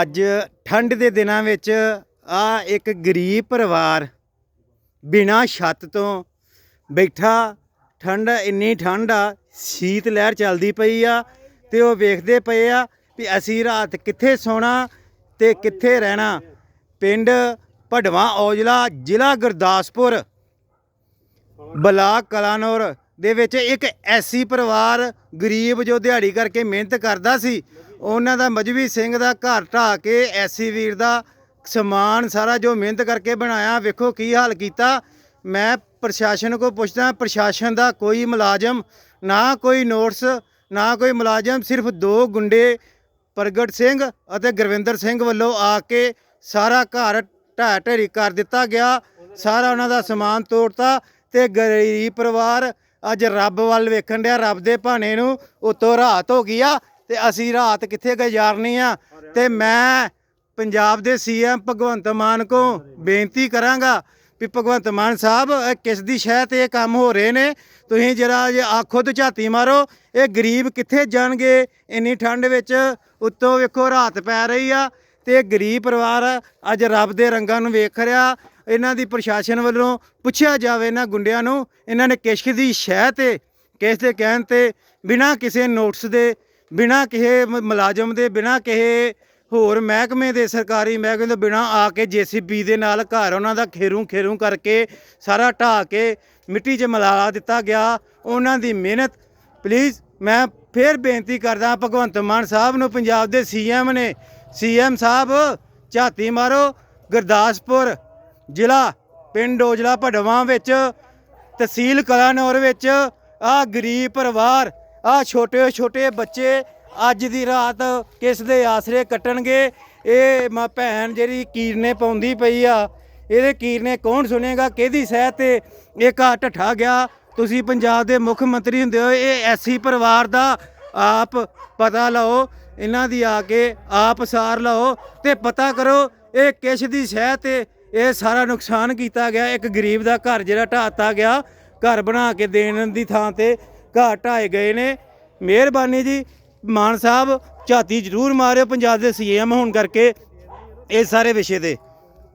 ਅੱਜ ਠੰਡ ਦੇ ਦਿਨਾਂ ਵਿੱਚ ਆ ਇੱਕ ਗਰੀਬ ਪਰਿਵਾਰ ਬਿਨਾ ਛੱਤ ਤੋਂ ਬੈਠਾ, ਠੰਡ ਇੰਨੀ ਠੰਡ ਆ, ਸ਼ੀਤ ਲਹਿਰ ਚੱਲਦੀ ਪਈ ਆ ਤੇ ਉਹ ਵੇਖਦੇ ਪਏ ਆ ਵੀ ਅਸੀਂ ਰਾਤ ਕਿੱਥੇ ਸੌਣਾ ਤੇ ਕਿੱਥੇ ਰਹਿਣਾ। ਪਿੰਡ ਭੜਵਾ ਔਜਲਾ, ਜ਼ਿਲ੍ਹਾ ਗੁਰਦਾਸਪੁਰ, ਬਲਾਕ ਕਲਾਨੌਰ ਦੇ ਵਿੱਚ ਇੱਕ ਐਸੀ ਪਰਿਵਾਰ ਗਰੀਬ ਜੋ ਦਿਹਾੜੀ ਕਰਕੇ ਮਿਹਨਤ ਕਰਦਾ ਸੀ ਉਹਨਾਂ ਦਾ ਮਜਬੀ ਸਿੰਘ ਦਾ ਘਰ ਢਾਹ ਕੇ ਐਸੀ ਵੀਰ ਦਾ ਸਮਾਨ ਸਾਰਾ ਜੋ ਮਿਹਨਤ ਕਰਕੇ ਬਣਾਇਆ, ਵੇਖੋ ਕੀ ਹਾਲ ਕੀਤਾ। ਮੈਂ ਪ੍ਰਸ਼ਾਸਨ ਕੋ ਪੁੱਛਦਾ, ਪ੍ਰਸ਼ਾਸਨ ਦਾ ਕੋਈ ਮੁਲਾਜ਼ਮ, ਨਾ ਕੋਈ ਨੋਟਸ, ਨਾ ਕੋਈ ਮੁਲਾਜ਼ਮ, ਸਿਰਫ ਦੋ ਗੁੰਡੇ ਪ੍ਰਗਟ ਸਿੰਘ ਅਤੇ ਗੁਰਵਿੰਦਰ ਸਿੰਘ ਵੱਲੋਂ ਆ ਕੇ ਸਾਰਾ ਘਰ ਢਾਹ ਢੇਰੀ ਕਰ ਦਿੱਤਾ ਗਿਆ। ਸਾਰਾ ਉਹਨਾਂ ਦਾ ਸਮਾਨ ਤੋੜਤਾ ਤੇ ਗਰੀਬ ਪਰਿਵਾਰ ਅੱਜ ਰੱਬ ਵੱਲ ਵੇਖਣ ਡਿਆ, ਰੱਬ ਦੇ ਭਾਣੇ ਨੂੰ ਉਤੋਂ ਰਾਤ ਹੋ ਗਈ ਆ। ਤੇ ਅਸੀਂ ਰਾਤ ਕਿੱਥੇ ਗੁਜ਼ਾਰਨੀ ਆ? ਤੇ ਮੈਂ ਪੰਜਾਬ ਦੇ ਸੀਐਮ ਭਗਵੰਤ ਮਾਨ ਕੋ ਬੇਨਤੀ ਕਰਾਂਗਾ ਵੀ ਭਗਵੰਤ ਮਾਨ ਸਾਹਿਬ, ਇਹ ਕਿਸ ਦੀ ਸ਼ਹਿ ਤੇ ਇਹ ਕੰਮ ਹੋ ਰਹੇ ਨੇ? ਤੁਸੀਂ ਜਰਾ ਜੇ ਆ ਖੁਦ ਝਾਤੀ ਮਾਰੋ, ਇਹ ਗਰੀਬ ਕਿੱਥੇ ਜਾਣਗੇ? ਇੰਨੀ ਠੰਡ ਵਿੱਚ ਉੱਤੋਂ ਵੇਖੋ ਰਾਤ ਪੈ ਰਹੀ ਆ ਤੇ ਗਰੀਬ ਪਰਿਵਾਰ ਅੱਜ ਰੱਬ ਦੇ ਰੰਗਾਂ ਨੂੰ ਵੇਖ ਰਿਹਾ। ਇਹਨਾਂ ਦੀ ਪ੍ਰਸ਼ਾਸਨ ਵੱਲੋਂ ਪੁੱਛਿਆ ਜਾਵੇ ਇਹਨਾਂ ਗੁੰਡਿਆਂ ਨੂੰ, ਇਹਨਾਂ ਨੇ ਕਿਸ਼ਕ ਦੀ ਸ਼ਹਿ ਤੇ, ਕਿਸ ਦੇ ਕਹਿਣ ਤੇ ਬਿਨਾਂ ਕਿਸੇ ਨੋਟਿਸ ਦੇ ਬਿਨਾਂ ਕਿਸੇ ਮ- ਮੁਲਾਜ਼ਮ ਦੇ, ਬਿਨਾਂ ਕਿਸੇ ਹੋਰ ਮਹਿਕਮੇ ਦੇ, ਸਰਕਾਰੀ ਮਹਿਕਮੇ ਦੇ, ਬਿਨਾਂ ਆ ਕੇ ਜੀਸੀਬੀ ਦੇ ਨਾਲ ਘਰ ਉਹਨਾਂ ਦਾ ਖੇਰੂ ਖੇਰੂ ਕਰਕੇ ਸਾਰਾ ਢਾਹ ਕੇ ਮਿੱਟੀ 'ਚ ਮਿਲਾ ਦਿੱਤਾ ਗਿਆ। ਉਹਨਾਂ ਦੀ ਮਿਹਨਤ ਪਲੀਜ਼ ਮੈਂ ਫੇਰ ਬੇਨਤੀ ਕਰਦਾ ਭਗਵੰਤ ਮਾਨ ਸਾਹਿਬ ਨੂੰ, ਪੰਜਾਬ ਦੇ ਸੀਐਮ ਨੇ। ਸੀਐਮ ਸਾਹਿਬ, ਝਾਤੀ ਮਾਰੋ, ਗੁਰਦਾਸਪੁਰ ਜ਼ਿਲ੍ਹਾ, ਪਿੰਡ ਓਜਲਾ ਭੜਵਾ ਵਿੱਚ, ਤਹਿਸੀਲ ਕਲਾਨੌਰ ਵਿੱਚ ਆ ਗਰੀਬ ਪਰਿਵਾਰ ਆ ਛੋਟੇ ਛੋਟੇ ਬੱਚੇ ਅੱਜ ਦੀ ਰਾਤ ਕਿਸ ਦੇ ਆਸਰੇ ਕੱਟਣਗੇ? ਇਹ ਮਾਂ ਭੈਣ ਜਿਹੜੀ ਕੀਰਨੇ ਪਾਉਂਦੀ ਪਈ ਆ, ਇਹਦੇ ਕੀਰਨੇ ਕੌਣ ਸੁਣੇਗਾ? ਕਿਹਦੀ ਸਹਿ ਤੇ ਇਹ ਘਰ ਢੱਠਾ ਗਿਆ? ਤੁਸੀਂ ਪੰਜਾਬ ਦੇ ਮੁੱਖ ਮੰਤਰੀ ਹੁੰਦੇ ਹੋ, ਇਹ ਐਸੀ ਪਰਿਵਾਰ ਦਾ ਆਪ ਪਤਾ ਲਓ, ਇਹਨਾਂ ਦੀ ਆ ਕੇ ਆਪ ਸਾਰ ਲਓ ਤੇ ਪਤਾ ਕਰੋ ਇਹ ਕਿਸ ਦੀ ਸਹਿ ਤੇ ਇਹ ਸਾਰਾ ਨੁਕਸਾਨ ਕੀਤਾ ਗਿਆ? ਇੱਕ ਗਰੀਬ ਦਾ ਘਰ ਜਿਹੜਾ ਢਾਤਾ ਗਿਆ, ਘਰ ਬਣਾ ਕੇ ਦੇਣ ਦੀ ਥਾਂ ਤੇ ਘਾਹ ਢਾਏ ਗਏ ਨੇ। ਮਿਹਰਬਾਨੀ ਜੀ। ਮਾਨ ਸਾਹਿਬ, ਝਾਤੀ ਜ਼ਰੂਰ ਮਾਰਿਓ, ਪੰਜਾਬ ਦੇ ਸੀਐਮ ਹੋਣ ਕਰਕੇ, ਇਸ ਸਾਰੇ ਵਿਸ਼ੇ ਤੇ।